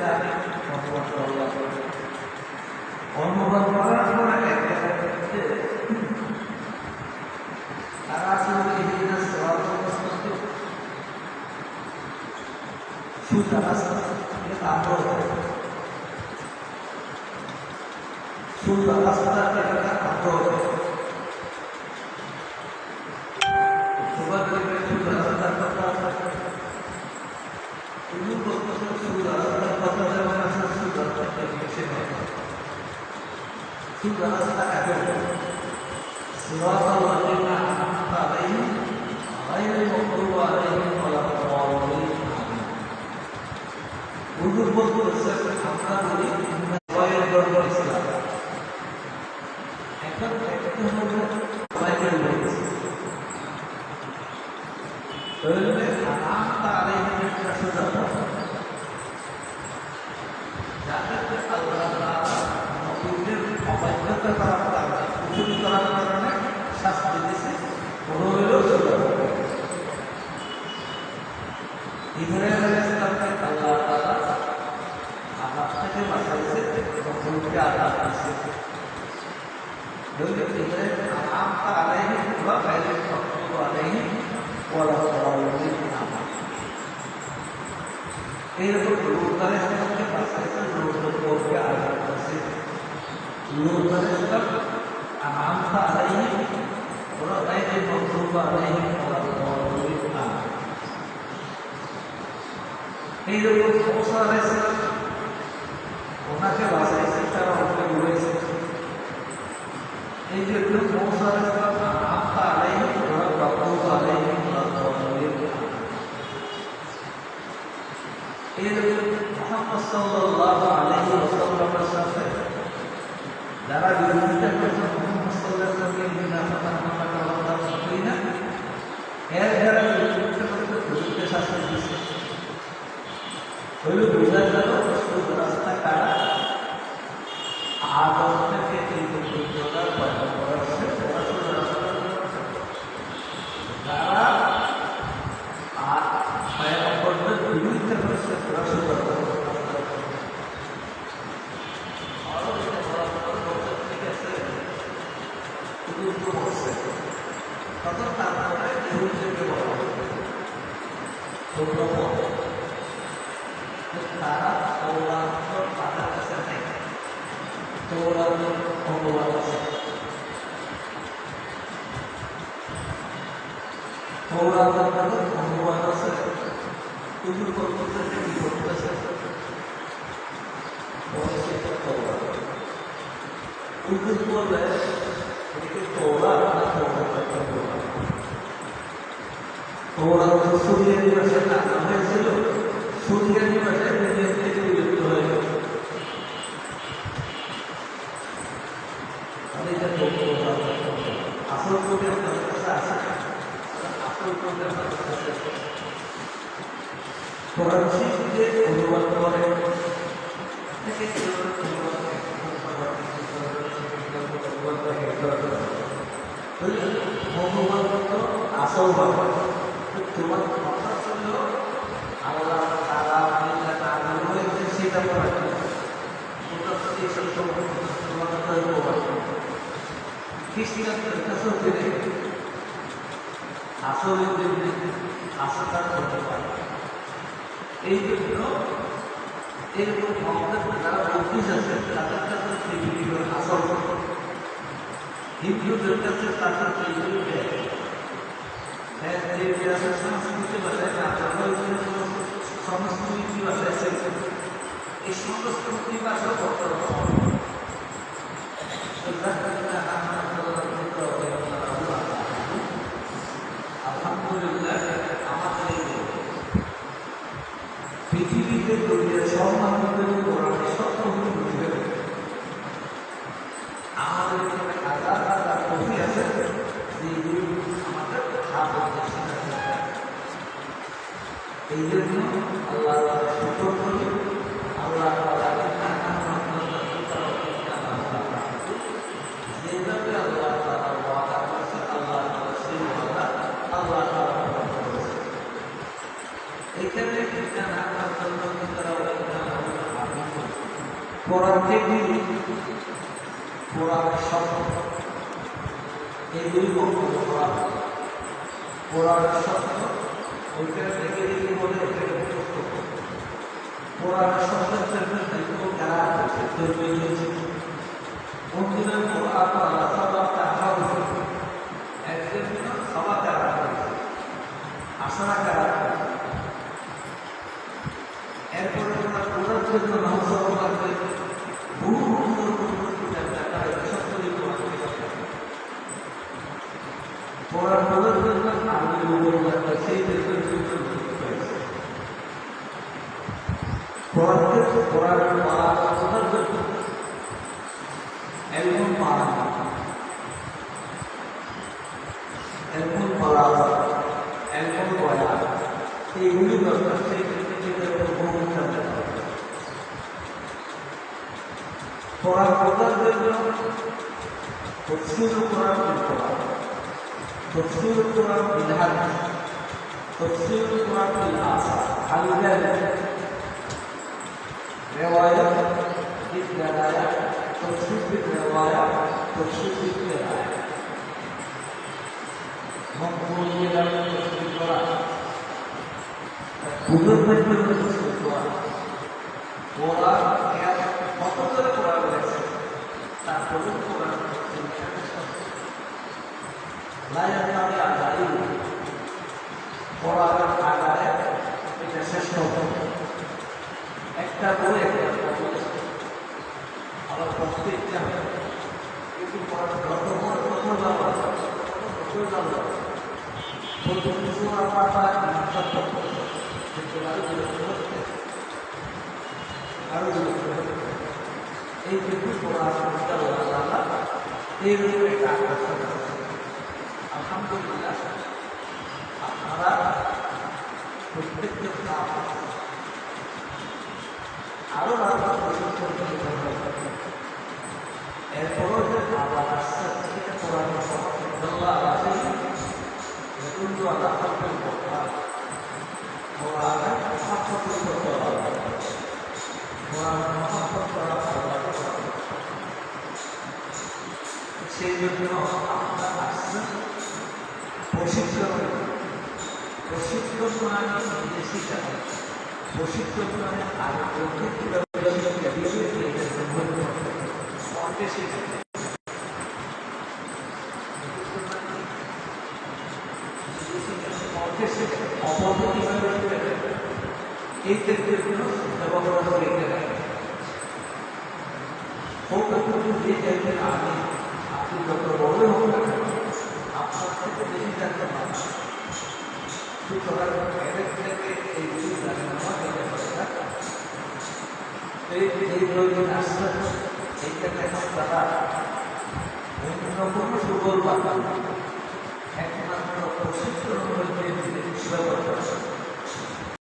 জানি ভগবান আল্লাহ অনুভব করার পরে একটা Sudah tak ada. Surat al-Ladina alaihim ghairi maghdubi alaihim waladdallin. Untuk berdosa আমরা বলি সবাইয়ের ধর্ম ইসলাম এখন একটা হলো সবাইকে বলেছে তাহলে হারামটা আলাইহিম একটা সোজা যাদেরকে আল্লাহ অবাধ্যতা করার কারণে কুফরি করার কারণে শাস্তি দিয়েছে কোনো হইল সোজা ইব্রাহিম আলাইহিস সালামকে আল্লাহ তাআলা আঘাত থেকে বাঁচাইছে তখনকে আঘাত দিয়েছে যদি ইব্রাহিম হারামটা আলাইহিম ওয়া গায়রিল মাগদুবি আলাইহিম ওয়ালা দাল্লিন এইরকম লোকদারে ইসলামকে বাঁচাইছে লোকদের পরকে আঘাত করছে লোকদারে ইসলাম আনামটা আলাইহিম ওরা গায়রিল মাগদুবি আলাইহিম ওয়ালা দাল্লিন এইরকম মুসা আলাইহিস সালাম ওনাকে বাঁচাইছে তারা ওকে বলেছে এই যে মুসা আলাইহিস সালাম আনামটা আলাইহিম ওরা মাগদুবি আলাইহিম ওয়ালা দাল্লিন এরকম মোহাম্মদ সাল্লাল্লাহু আলাইহি যারা বিরোধিতা করেছে মোহাম্মদ সাল্লাল্লাহু আলাইহি ওয়াসাল্লামকে না। এর যারা বিরোধিতা করেছে হুজুরকে শাস্তি দিয়েছে হইল রাস্তা কারা আদম থেকে কিন্তু বুদ্ধরা পয়দা করা হচ্ছে ওরা সোজা রাস্তা তারা আর পয়গম্বরদের বিরুদ্ধে হচ্ছে ওরা সোজা রাস্তা ঠিক আছে বুদ্ধ বলছে তখন তারপরে ইহুদিদেরকে বলা হবে তোমরা তারা তৌরাত তাদের কাছে নেই ভগবান আছে মধ্যে ভগবান আছে তুমি করতেছে কি করতেছে তৌরাত উর্দু বললে তৌরাত তো সুরিয়ানি ভাষায় নাম হয়েছিল সুরিয়ানি ভাষায় নিজের থেকে বিলুপ্ত হয়ে গেল আসল কবি আপনাদের কাছে আছে আসল কবি আপনাদের কাছে কোরআন শিখতে অনুবাদ করে অনুবাদ আসল বাবা তোমার কথা ছিল আল্লাহ তারা হয়েছে সেটা অনুবাদ খ্রিস্টানদের কাছেও ফিরে আসলে আশাটা করতে পারে এই জন্য এরকম আমাদের যারা বৌদ্ধিস আছে, তাদের কাছে আসল। হিন্দুদের কাছে আছে সংস্কৃতি ভাষায় সংস্কৃতি ভাষায় এই সংস্কৃতি ভাষা আলহামদুলিল্লাহ আমাদের পৃথিবীতে দুনিয়া সব আমাদের নিজের জন্য আল্লাহ তালা সুখর করে আল্লাহ তালাকে টাকা আল্লাহ তালা ওয়াদা করছেন আল্লাহ সেই ওয়াদা আল্লাহ তালা করেছেন এখানে কিন্তু আপনার জন্য তারা কোরআনকে গিয়ে কোরআনের শব্দ এই দুই ওইখানে থেকে একজন সভা জন্য লেখা সেই দেশের জন্য হয়েছে কোরআনকে কোরআন পাওয়া কোরআন জন্য এমন পাওয়া এমন পাওয়া এমন বয়া এইগুলি দরকার সেই ক্ষেত্রে বহু কিতাব লেখা হয়েছে কোরআন কোরআন জন্য তফসিল কোরআন কোরআন তফসিল কোরআন বিধান তফসিল কোরআন বিলাসা খালি দ্বারা প্রস্তুতি কত করা হয়েছে তার প্রমুখ করার লাইন আমি আগাড়ি পড়ার আগাড়ে এটা শ্রেষ্ঠ একটা বই একটা আমার প্রত্যেকটা পাতা কিন্তু আরও বারবার প্রশিক্ষণ এরপরও এই ক্ষেত্রে ব্যবহার করে যে চাইছেন আমি আপনি যত বড় হোক আপনার থেকে বেশি জানতে পারেন সুতরাং এদের থেকে এই দুই রাজনামা পারে না এই এই প্রয়োজন আসছে এইটাকে তারা অন্য কোনো সুবল পাবেন একমাত্র